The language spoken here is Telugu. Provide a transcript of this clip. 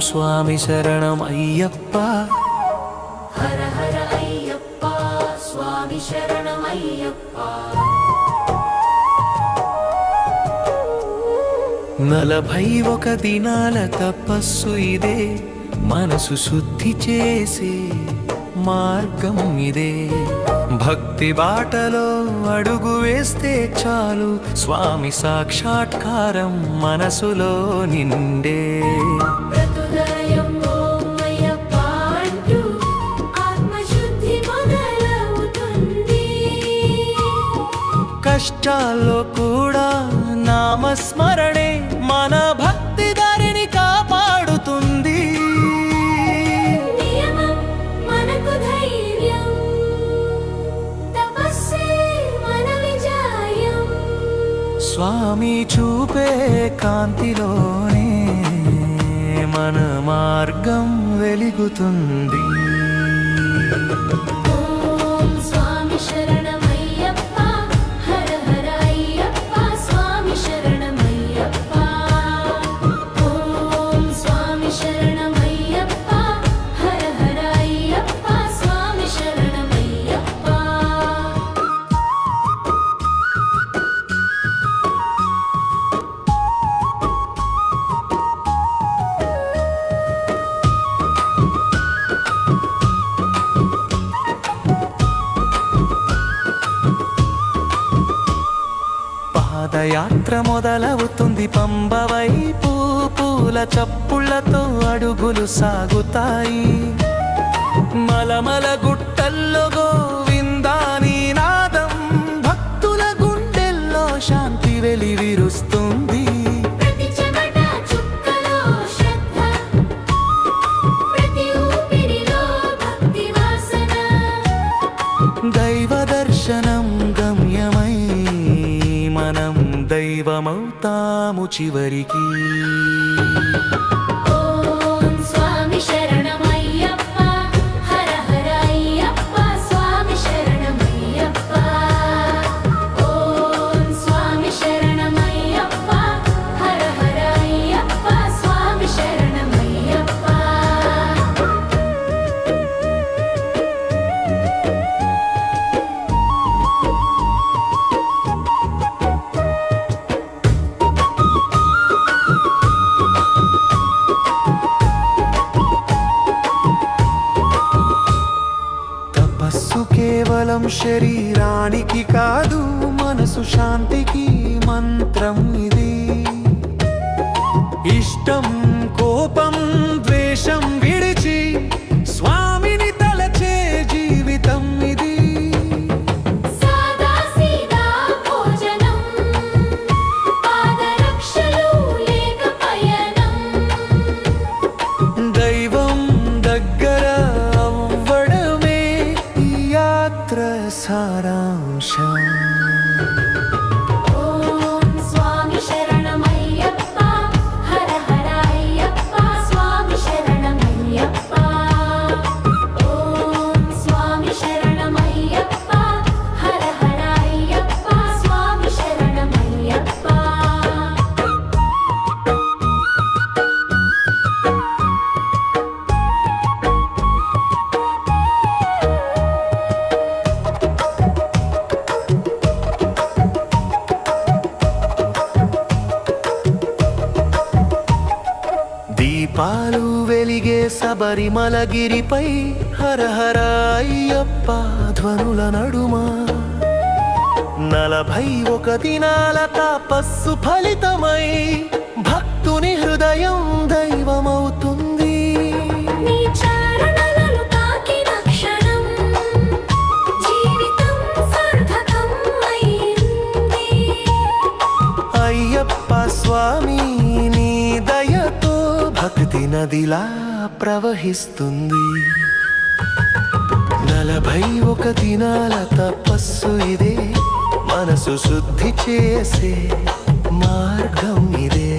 స్వామి శరణం అయ్యప్ప. హర హర అయ్యప్ప స్వామి శరణమయ్యప్ప నలభై ఒక దినాల తపస్సు ఇదే మనసు శుద్ధి చేసే మార్గం ఇదే. భక్తి బాటలో అడుగు వేస్తే చాలు. స్వామి సాక్షాత్కారం మనసులో నిండే. కష్టాల్లో కూడా నామస్మరణే మన స్వామి చూపే కాంతిలోనే మన మార్గం వెలుగుతుంది. పాదయాత్ర మొదలవుతుంది. పంబ వైపు పూల చప్పుళ్ళతో అడుగులు సాగుతాయి. మలమల గుట్టల్లో గోవిందాని నాదం. భక్తుల గుండెల్లో శాంతి వెలివిరుస్తుంది. ప్రతి దైవమవుతాము చివరికి. శరీరానికి కాదు మనసు శాంతికి మంత్రం ఇది. ఇష్టం अत्र सारांशम् దీపాలు వెలిగే శబరిమలగిరిపై హర హర అయ్యప్ప ధ్వనుల నడుమా. నలభై ఒక దినాల తపస్సు ఫలితమై భక్తుని హృదయం దైవమవుతుంది. అయ్యప్ప స్వామి నదిలా ప్రవహిస్తుంది. నలభై ఒక దినాల తపస్సు ఇదే. మనసు శుద్ధి చేసే మార్గం ఇదే.